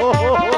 Oh,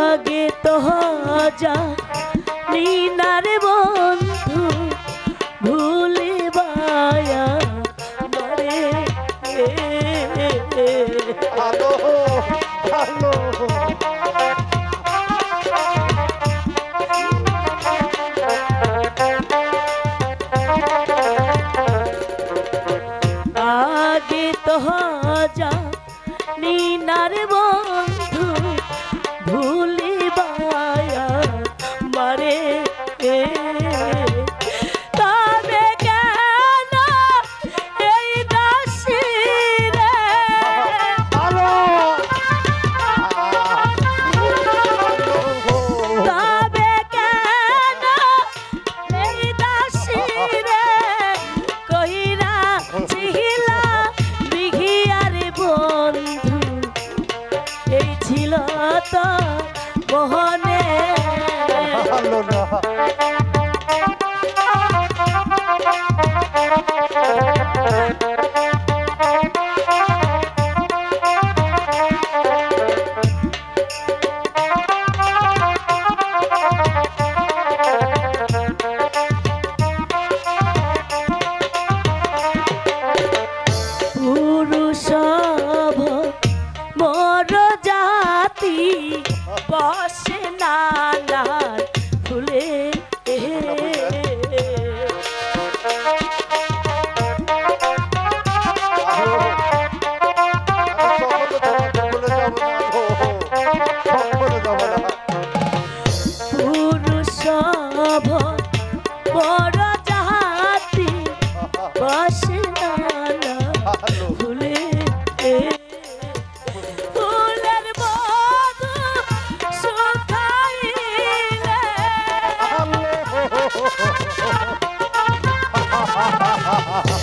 আগে তো হাজা নিনারে বন্ধু ভুলে বায়া মারে। আলো আলো। বড় জাতি বসে না ভুলে ha ha ha